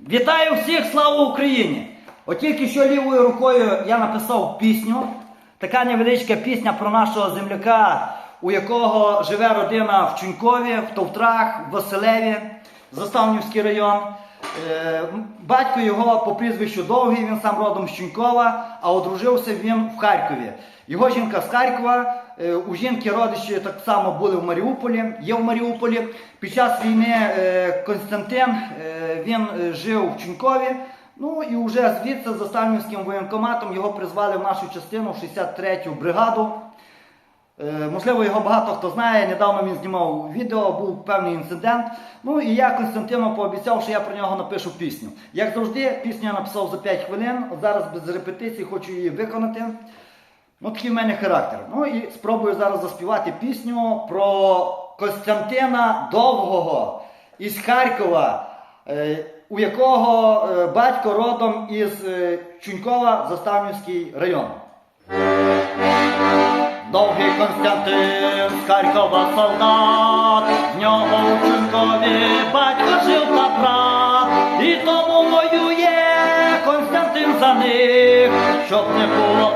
Вітаю всіх, слава Україні! От тільки що лівою рукою я написав пісню. Така невеличка пісня про нашого земляка, у якого живе родина в Чунькові, в Товтрах, в Василеві, Заставнівський район. Е, Батько його по прізвищу Довгий, він сам родом з Чунькова, а одружився він в Харкові. Його жінка з Харкова, у жінки родичі так само були в Маріуполі, є в Маріуполі. Під час війни е, Константин е, він е, жив в Чунькові. Ну і вже звідси за Ставнівським воєнкоматом його призвали в нашу частину, в 63-ю бригаду. Е, Можливо, його багато хто знає. Недавно він знімав відео, був певний інцидент. Ну і я Константину пообіцяв, що я про нього напишу пісню. Як завжди, пісню я написав за 5 хвилин. Зараз без репетицій хочу її виконати. Ну, такий в мене характер. Ну і спробую зараз заспівати пісню про Костянтина Довгого із Харкова, е, у якого е, батько родом із е, Чунькова, Заставнівський район. Довгий Константин з Харкова солдат, в нього у Чунькові батько жив та брат, і тому воює Константин за них, щоб не було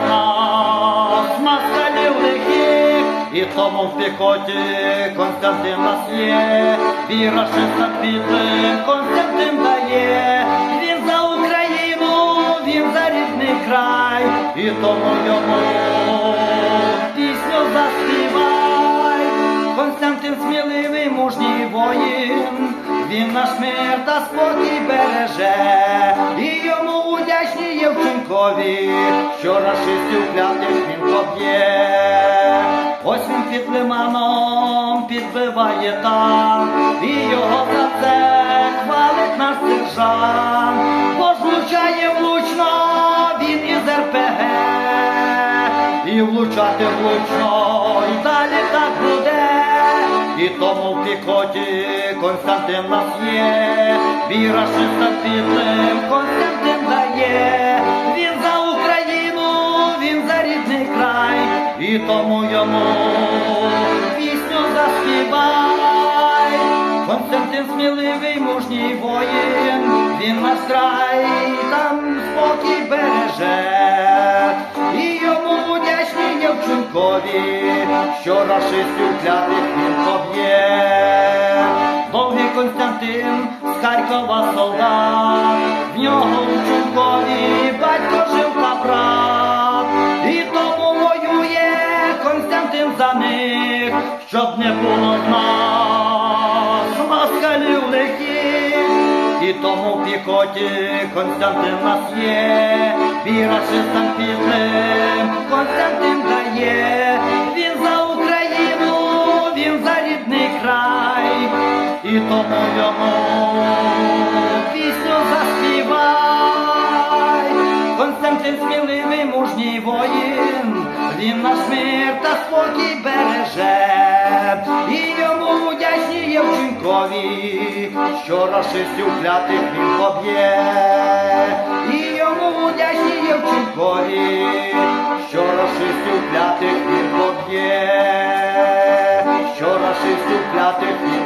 і тому в піхоті Константин нас є, віра шиста підлим Константин дає, він за Україну, він за рідний край, і тому йому пісню заспівай. Константин сміливий, мужній воїн, він наш мир та спокій береже, і йому удячні Євченкові, що рашистів клятих він поб'є. Під лиманом підбиває танк, і його за це хвалить наш сержант, бо влучає влучно він із РПГ. І влучати влучно, і далі так буде. І тому в піхоті Константин нас є, віра шиста підлим Константин дає, він і тому йому пісню заспівай. Константин сміливий, мужній воїн, він наш край, там спокій береже, і йому вдячні Євченкові, що рашистів клятих він поб'є. Довгий Константин з Харкова солдат, в нього у Чункові батько за них, щоб не було в нас москалів лихих. І тому в піхоті Константин нас є, віра чистим підлим Константин дає, він за Україну, він за рідний край, і тому йому пісню заспівай. Він наш мир та спокій береже, і йому вдячні Євченкові, що рашистів клятих він поб'є, і йому вдячні Євченкові, що рашистів клятих він поб'є, що рашистів клятих він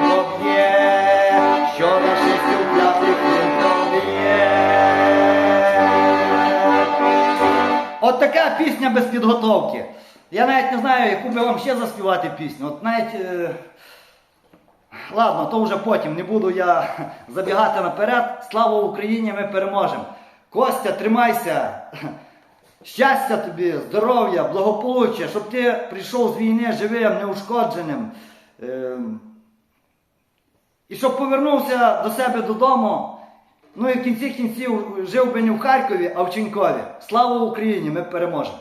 От така пісня без підготовки. Я навіть не знаю, яку би вам ще заспівати пісню. От навіть. Е... Ладно, то вже потім. Не буду я забігати наперед. Слава Україні, ми переможемо. Костя, тримайся. Щастя тобі, здоров'я, благополуччя, щоб ти прийшов з війни живим, неушкодженим. Ем, І щоб повернувся до себе додому. Ну і в кінці кінців жив би не в Харкові, а в Ченькові. Слава Україні! Ми переможемо!